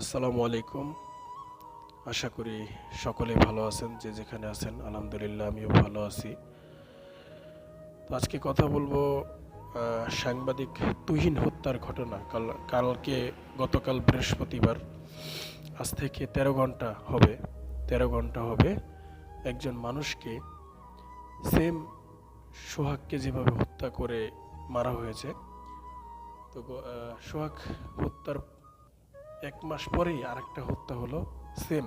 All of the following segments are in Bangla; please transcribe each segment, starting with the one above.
আসসালামু আলাইকুম। আশা করি সকলে ভালো আছেন, যে যেখানে আছেন, আলহামদুলিল্লাহ আমিও ভালো আছি। তো আজকে কথা বলব সাংবাদিক তুহিন হত্যার ঘটনা। কাল, কালকে গতকাল বৃহস্পতিবার, আজ থেকে তেরো ঘণ্টা হবে, তেরো ঘণ্টা হবে একজন মানুষকে সেম সোহাগকে যেভাবে হত্যা করে মারা হয়েছে তো সোহাগ হত্যার এক মাস পরেই আরেকটা হত্যা হলো সেম।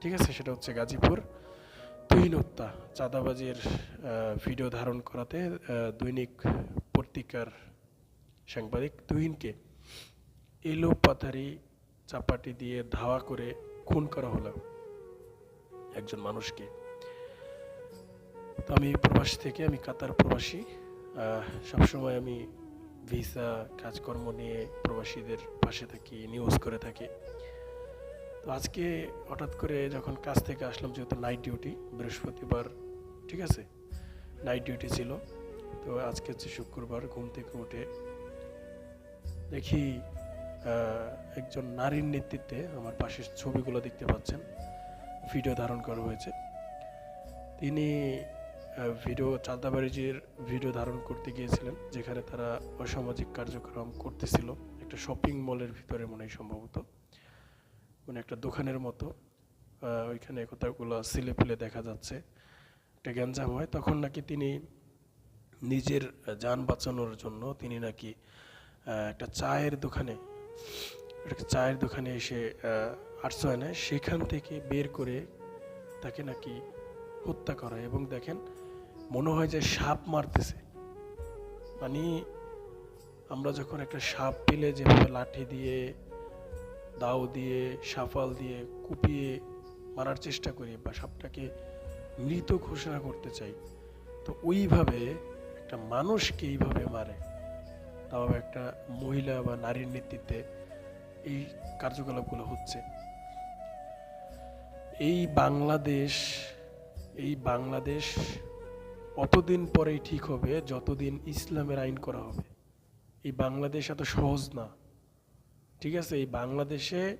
ঠিক আছে, সেটা হচ্ছে গাজীপুর। তুহিন হত্যা, চাঁদাবাজির ভিডিও ধারণ করাতে দৈনিক পত্রিকার সাংবাদিক তুহিনকে এলো পাথারি চাপাটি দিয়ে ধাওয়া করে খুন করা হলো একজন মানুষকে। তো আমি প্রবাস থেকে, আমি কাতার প্রবাসী সবসময় আমি ভিসা, কাজকর্ম নিয়ে প্রবাসীদের পাশে থাকি নিউজ করে থাকি। তো আজকে হঠাৎ করে যখন কাজ থেকে আসলাম, যেহেতু নাইট ডিউটি বৃহস্পতিবার, ঠিক আছে? নাইট ডিউটি ছিল। তো আজকে হচ্ছে শুক্রবার, ঘুম থেকে উঠে দেখি একজন নারীর নেতৃত্বে আমার পাশের ছবিগুলো দেখতে পাচ্ছেন। ভিডিও ধারণ করা হয়েছে। তিনি ভিডিও চাঁদাবাড়িজির ভিডিও ধারণ করতে গিয়েছিলেন, যেখানে তারা অসামাজিক কার্যক্রম করতেছিল। একটা শপিং মলের ভিতরে মনে হয় সম্ভবত। মানে একটা দোকানের মতো। ওইখানে কোথাওগুলো সিলে ফেলে দেখা যাচ্ছে। একটা গ্যাঞ্জাম হয়। তখন নাকি তিনি নিজের যান বাঁচানোর জন্য তিনি নাকি একটা চায়ের দোকানে, একটা চায়ের দোকানে এসে আশ্রয় নেয়। সেখান থেকে বের করে তাকে নাকি হত্যা করা এবং দেখেন মনে হয় যে সাপ মারতেছে। মানে আমরা যখন একটা সাপ পেলে যেভাবে লাঠি দিয়ে, দাও দিয়ে, সাফাল দিয়ে কুপিয়ে মারার চেষ্টা করি বা সাপটাকে মৃত ঘোষণা করতে চাই, তো ওইভাবে একটা মানুষকে এইভাবে মারে। তাও একটা মহিলা বা নারীর নেতৃত্বে এই কার্যকলাপগুলো হচ্ছে। এই বাংলাদেশ এই বাংলাদেশ অতদিন পরেই ঠিক হবে, যতদিন ইসলামের আইন করা হবে। এই বাংলাদেশ এত সহজ না। ঠিক আছে, এই বাংলাদেশে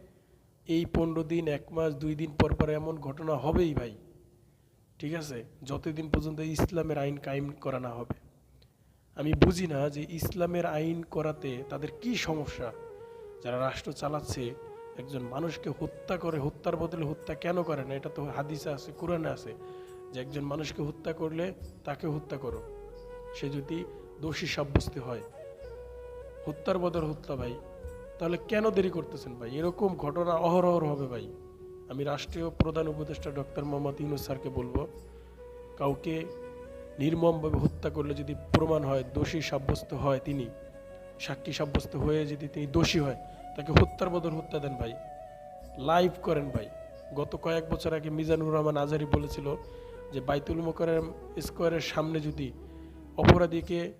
এই পনেরো দিন, এক মাস, দুই দিন পর পর এমন ঘটনা হবেই ভাই। ঠিক আছে, যতদিন পর্যন্ত ইসলামের আইন কায়েম করা না হবে। আমি বুঝি না যে ইসলামের আইন করাতে তাদের কি সমস্যা? যারা রাষ্ট্র চালাচ্ছে, একজন মানুষকে হত্যা করে, হত্যার বদলে হত্যা কেন করে না? এটা তো হাদিসে আছে, কোরআনে আছে। যে একজন মানুষকে হত্যা করলে তাকে হত্যা করো। সে যদি দোষী সাব্যস্ত হয়, হত্যার বদল হত্যা ভাই, তাহলে কেন দেরি করতেছেন ভাই? এরকম ঘটনা অহরহ হবে ভাই। আমি রাষ্ট্রীয় প্রধান উপদেষ্টা ডক্টর মোহাম্মদ ইউনুস স্যারকে বলব, কাউকে নির্মমভাবে হত্যা করলে যদি প্রমাণ হয়, দোষী সাব্যস্ত হয় তিনি, সাক্ষী সাব্যস্ত হয়ে যদি তিনি দোষী হয়, তাকে হত্যার বদল হত্যা দেন ভাই। লাইভ করেন ভাই। গত কয়েক বছর আগে মিজানুর রহমান আজারি বলেছিল যে বাইতুল মোকাররম স্কোয়ারের সামনে যদি অপরাধীকে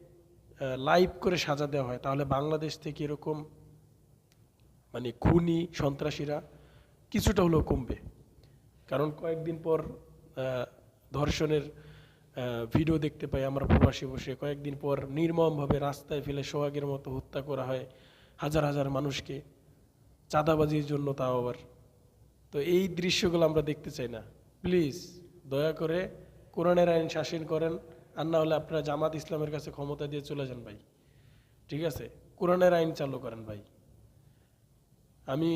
লাইভ করে সাজা দেওয়া হয়, তাহলে বাংলাদেশ থেকে এরকম মানে খুনি সন্ত্রাসীরা কিছুটা হলেও কমবে। কারণ কয়েকদিন পর ধর্ষণের ভিডিও দেখতে পাই আমরা প্রবাসী বসে। কয়েকদিন পর নির্মমভাবে রাস্তায় ফেলে সোহাগের মতো হত্যা করা হয় হাজার হাজার মানুষকে। চাঁদাবাজির জন্য তাও আবার। তো এই দৃশ্যগুলো আমরা দেখতে চাই না। প্লিজ। দয়া করে কোরআনের আইন শাসন করেন, আর না হলে আপনারা জামাত ইসলামের কাছে ক্ষমতা দিয়ে চলে যান ভাই। ঠিক আছে? কোরআনের আইন চালু করেন ভাই। আমি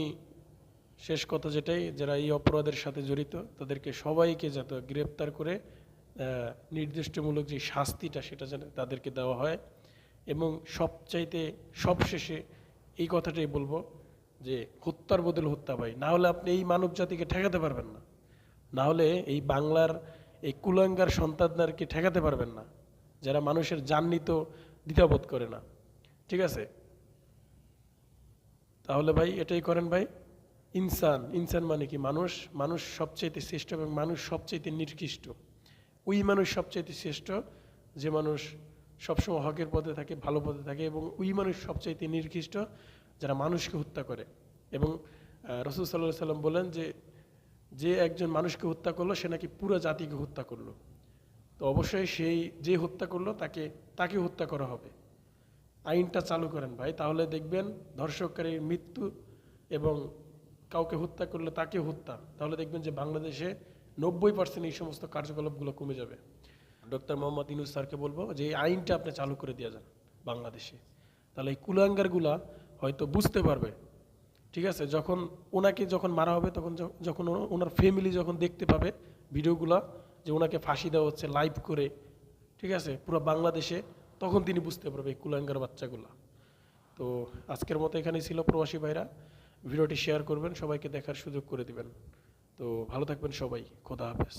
শেষ কথা যেটাই, যারা এই অপরাধের সাথে জড়িত, তাদেরকে সবাইকে যাতে গ্রেপ্তার করে নির্দিষ্টমূলক যে শাস্তিটা সেটা যেন তাদেরকে দেওয়া হয়। এবং সবচাইতে, সবশেষে এই কথাটাই বলব যে, হত্যার বদলে হত্যা ভাই। না হলে আপনি এই মানব জাতিকে ঠেকাতে পারবেন না। না হলে এই বাংলার এই কুলাঙ্গার সন্তানদেরকে ঠেকাতে পারবেন না? যারা মানুষের জান নিতেও দ্বিধাবোধ করে না। ঠিক আছে? তাহলে ভাই এটাই করেন ভাই। ইনসান ইনসান মানে কি? মানুষ মানুষ সবচাইতে শ্রেষ্ঠ এবং মানুষ সবচাইতে নির্কৃষ্ট ওই মানুষ সবচাইতে শ্রেষ্ঠ যে মানুষ সবসময় হকের পথে থাকে, ভালো পথে থাকে এবং ওই মানুষ সবচাইতে নির্কৃষ্ট যারা মানুষকে হত্যা করে। এবং রসুল সাল্লাহ সাল্লাম বলেন যে যে একজন মানুষকে হত্যা করল, সে নাকি পুরো জাতিকে হত্যা করল। তো অবশ্যই সেই যে হত্যা করল, তাকে তাকে হত্যা করা হবে। আইনটা চালু করেন ভাই, তাহলে দেখবেন ধর্ষককারীর মৃত্যু এবং কাউকে হত্যা করলে তাকে হত্যা, তাহলে দেখবেন যে বাংলাদেশে নব্বই পার্সেন্ট এই সমস্ত কার্যকলাপগুলো কমে যাবে। ডক্টর মোহাম্মদ ইনুস স্যারকে বলব যে, এই আইনটা আপনি চালু করে দিয়ে যান বাংলাদেশে। তাহলে এই কুলাঙ্গারগুলা হয়তো বুঝতে পারবে ঠিক আছে? যখন ওনাকে যখন মারা হবে, তখন যখন ওনার ফ্যামিলি যখন দেখতে পাবে ভিডিওগুলা যে ওনাকে ফাঁসি দেওয়া হচ্ছে লাইভ করে, ঠিক আছে? পুরো বাংলাদেশে, তখন তিনি বুঝতে পারবে কুলাঙ্গার বাচ্চাগুলা। তো আজকের মতো এখানেই ছিল প্রবাসী ভাইরা। ভিডিওটি শেয়ার করবেন, সবাইকে দেখার সুযোগ করে দিবেন। তো ভালো থাকবেন সবাই। খোদা হাফেজ।